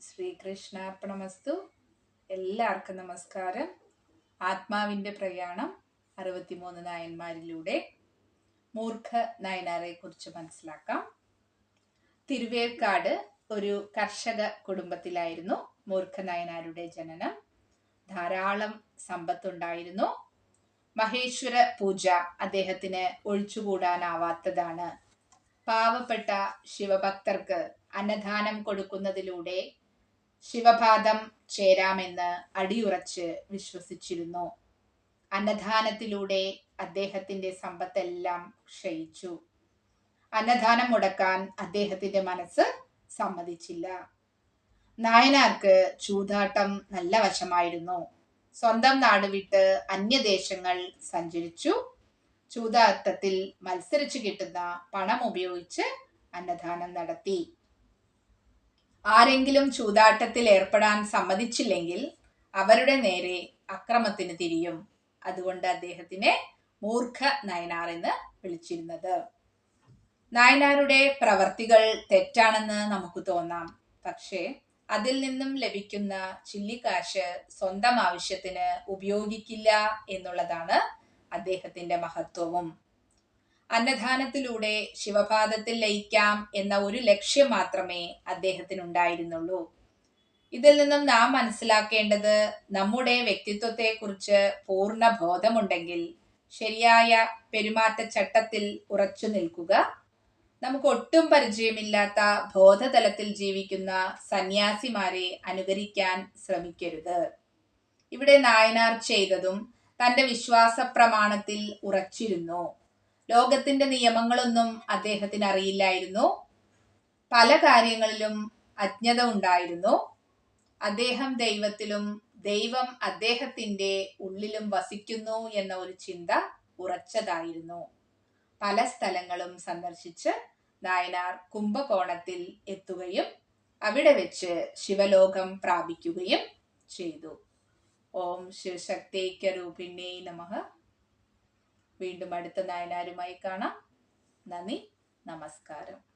ശ്രീകൃഷ്ണാർപ്പണമസ്തു. എല്ലാവർക്കും നമസ്കാരം. ആത്മാവിന്റെ പ്രയാണം അറുപത്തിമൂന്ന് നായന്മാരിലൂടെ മൂർഖ നായനാരെ കുറിച്ച് മനസ്സിലാക്കാം. തിരുവേർക്കാട് ഒരു കർഷക കുടുംബത്തിലായിരുന്നു മൂർഖ നായനാരുടെ ജനനം. ധാരാളം സമ്പത്തുണ്ടായിരുന്നു. മഹേശ്വര പൂജ അദ്ദേഹത്തിന് ഒഴിച്ചുകൂടാനാവാത്തതാണ്. പാവപ്പെട്ട ശിവഭക്തർക്ക് അന്നദാനം കൊടുക്കുന്നതിലൂടെ ശിവപാദം ചേരാമെന്ന് അടിയുറച്ച് വിശ്വസിച്ചിരുന്നു. അന്നദാനത്തിലൂടെ അദ്ദേഹത്തിന്റെ സമ്പത്തെല്ലാം ക്ഷയിച്ചു. അന്നദാനം മുടക്കാൻ അദ്ദേഹത്തിന്റെ മനസ്സ് സമ്മതിച്ചില്ല. നായനാർക്ക് ചൂതാട്ടം നല്ല വശമായിരുന്നു. സ്വന്തം നാട് വിട്ട് അന്യദേശങ്ങൾ സഞ്ചരിച്ചു. ചൂതാട്ടത്തിൽ മത്സരിച്ചു കിട്ടുന്ന പണം ഉപയോഗിച്ച് അന്നദാനം നടത്തി. ആരെങ്കിലും ചൂതാട്ടത്തിൽ ഏർപ്പെടാൻ സമ്മതിച്ചില്ലെങ്കിൽ അവരുടെ നേരെ അക്രമത്തിന് തിരിയും. അതുകൊണ്ട് അദ്ദേഹത്തിനെ മൂർഖ നയനാർ എന്ന് വിളിച്ചിരുന്നത്. നായനാരുടെ പ്രവർത്തികൾ തെറ്റാണെന്ന് നമുക്ക് തോന്നാം. പക്ഷേ അതിൽ നിന്നും ലഭിക്കുന്ന ചില്ലിക്കാശ് സ്വന്തം ആവശ്യത്തിന് ഉപയോഗിക്കില്ല എന്നുള്ളതാണ് അദ്ദേഹത്തിന്റെ മഹത്വവും. അന്നദാനത്തിലൂടെ ശിവപാദത്തിൽ ലയിക്കാം എന്ന ഒരു ലക്ഷ്യം മാത്രമേ അദ്ദേഹത്തിനുണ്ടായിരുന്നുള്ളൂ. ഇതിൽ നിന്നും നാം മനസ്സിലാക്കേണ്ടത് നമ്മുടെ വ്യക്തിത്വത്തെക്കുറിച്ച് പൂർണ ബോധമുണ്ടെങ്കിൽ ശരിയായ പെരുമാറ്റച്ചട്ടത്തിൽ ഉറച്ചു നിൽക്കുക നമുക്ക് ഒട്ടും പരിചയമില്ലാത്ത ബോധതലത്തിൽ ജീവിക്കുന്ന സന്യാസിമാരെ അനുകരിക്കാൻ ശ്രമിക്കരുത്. ഇവിടെ നായനാർ ചെയ്തതും തന്റെ വിശ്വാസ പ്രമാണത്തിൽ ഉറച്ചിരുന്നു. ലോകത്തിന്റെ നിയമങ്ങളൊന്നും അദ്ദേഹത്തിന് അറിയില്ലായിരുന്നു പല കാര്യങ്ങളിലും അജ്ഞത ഉണ്ടായിരുന്നു. അദ്ദേഹം ദൈവത്തിലും ദൈവം അദ്ദേഹത്തിന്റെ ഉള്ളിലും വസിക്കുന്നു എന്ന ഒരു ചിന്ത ഉറച്ചതായിരുന്നു. പല സ്ഥലങ്ങളും സന്ദർശിച്ച് നായനാർ കുംഭകോണത്തിൽ എത്തുകയും അവിടെ വെച്ച് ശിവലോകം പ്രാപിക്കുകയും ചെയ്തു. ഓം ശിവശക്തേക്ക രൂപിണേ നമഃ. വീണ്ടും അടുത്ത നായനാരുമായി കാണാം. നന്ദി നമസ്കാരം.